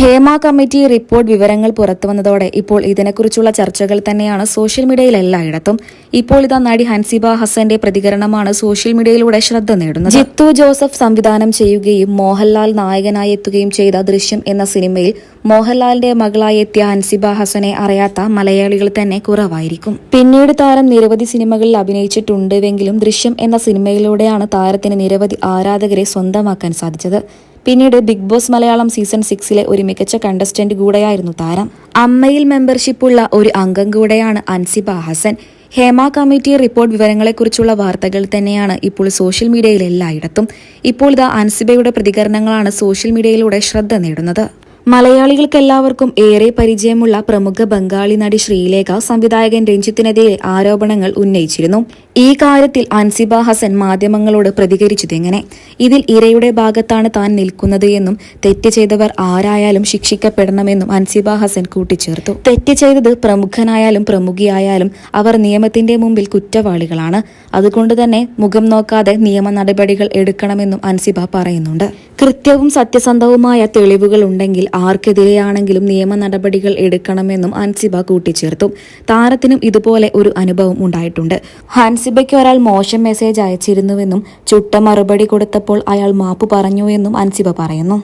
Hema committee report വിവരങ്ങൾ പുറത്തുവന്നതോടെ ഇപ്പോൾ ഇതിനെക്കുറിച്ചുള്ള ചർച്ചകൾ തന്നെയാണ് സോഷ്യൽ മീഡിയയിൽ എല്ലായിടത്തും. ഇപ്പോൾ ഇതാ നടി ഹൻസിബ ഹസന്റെ പ്രതികരണമാണ് സോഷ്യൽ മീഡിയയിലൂടെ ശ്രദ്ധ നേടുന്നത്. ജിത്തു ജോസഫ് സംവിധാനം ചെയ്യുകയും മോഹൻലാൽ നായകനായി എത്തുകയും ചെയ്ത ദൃശ്യം എന്ന സിനിമയിൽ മോഹൻലാലിന്റെ മകളായി എത്തിയ ഹൻസിബ ഹസനെ അറിയാത്ത മലയാളികൾ തന്നെ കുറവായിരിക്കും. പിന്നീട് താരം നിരവധി സിനിമകളിൽ അഭിനയിച്ചിട്ടുണ്ടെങ്കിലും ദൃശ്യം എന്ന സിനിമയിലൂടെയാണ് താരത്തിന് നിരവധി ആരാധകരെ സ്വന്തമാക്കാൻ സാധിച്ചത്. പിന്നീട് ബിഗ് ബോസ് മലയാളം സീസൺ സിക്സിലെ ഒരു മികച്ച കണ്ടസ്റ്റന്റ് കൂടെയായിരുന്നു താരം. അമ്മയിൽ മെമ്പർഷിപ്പുള്ള ഒരു അംഗം കൂടെയാണ് അൻസിബ ഹസൻ. ഹേമ കമ്മിറ്റി റിപ്പോർട്ട് വിവരങ്ങളെക്കുറിച്ചുള്ള വാർത്തകൾ തന്നെയാണ് ഇപ്പോൾ സോഷ്യൽ മീഡിയയിൽ എല്ലായിടത്തും. ഇപ്പോൾ ഇതാ അൻസിബയുടെ പ്രതികരണങ്ങളാണ് സോഷ്യൽ മീഡിയയിലൂടെ ശ്രദ്ധ നേടുന്നത്. മലയാളികൾക്കെല്ലാവർക്കും ഏറെ പരിചയമുള്ള പ്രമുഖ ബംഗാളി നടി ശ്രീലേഖ സംവിധായകൻ രഞ്ജിത്തിനെതിരെ ആരോപണങ്ങൾ ഉന്നയിച്ചിരുന്നു. ഈ കാര്യത്തിൽ അൻസിബ ഹസൻ മാധ്യമങ്ങളോട് പ്രതികരിച്ചതെങ്ങനെ ഇതിൽ ഇരയുടെ ഭാഗത്താണ് താൻ നിൽക്കുന്നത് എന്നും തെറ്റ് ചെയ്തവർ ആരായാലും ശിക്ഷിക്കപ്പെടണമെന്നും അൻസിബ ഹസൻ കൂട്ടിച്ചേർത്തു. തെറ്റ് ചെയ്തത് പ്രമുഖനായാലും പ്രമുഖിയായാലും അവർ നിയമത്തിന്റെ മുമ്പിൽ കുറ്റവാളികളാണ്. അതുകൊണ്ട് തന്നെ മുഖം നോക്കാതെ നിയമ നടപടികൾ എടുക്കണമെന്നും അൻസിബ പറയുന്നുണ്ട്. കൃത്യവും സത്യസന്ധവുമായ തെളിവുകൾ ഉണ്ടെങ്കിൽ ആർക്കെതിരെയാണെങ്കിലും നിയമ നടപടികൾ എടുക്കണമെന്നും ഹൻസിബ കൂട്ടിച്ചേർത്തു. താരത്തിനും ഇതുപോലെ ഒരു അനുഭവം ഉണ്ടായിട്ടുണ്ട്. ഹൻസിബയ്ക്ക് ഒരാൾ മോശം മെസ്സേജ് അയച്ചിരുന്നുവെന്നും ചുട്ട മറുപടി കൊടുത്തപ്പോൾ അയാൾ മാപ്പ് പറഞ്ഞു എന്നും അൻസിബ പറയുന്നു.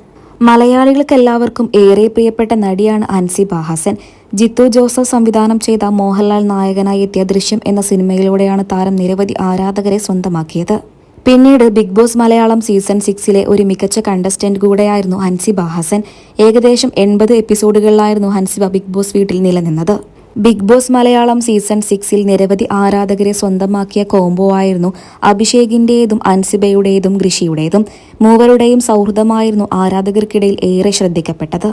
മലയാളികൾക്കെല്ലാവർക്കും ഏറെ പ്രിയപ്പെട്ട നടിയാണ് അൻസിബ ഹസൻ. ജിത്തു ജോസഫ് സംവിധാനം ചെയ്ത മോഹൻലാൽ നായകനായി എത്തിയ ദൃശ്യം എന്ന സിനിമയിലൂടെയാണ് താരം നിരവധി ആരാധകരെ സ്വന്തമാക്കിയത്. പിന്നീട് ബിഗ് ബോസ് മലയാളം സീസൺ സിക്സിലെ ഒരു മികച്ച കണ്ടസ്റ്റന്റ് കൂടെയായിരുന്നു ഹൻസിബ ഹസൻ. ഏകദേശം എൺപത് എപ്പിസോഡുകളിലായിരുന്നു ഹൻസിബ ബിഗ് ബോസ് വീട്ടിൽ നിലനിന്നത്. ബിഗ് ബോസ് മലയാളം സീസൺ സിക്സിൽ നിരവധി ആരാധകരെ സ്വന്തമാക്കിയ കോംബോ ആയിരുന്നു അഭിഷേകിന്റേതും അൻസിബയുടേതും ഋഷിയുടേതും. മൂവരുടെയും സൗഹൃദമായിരുന്നു ആരാധകർക്കിടയിൽ ഏറെ ശ്രദ്ധിക്കപ്പെട്ടത്.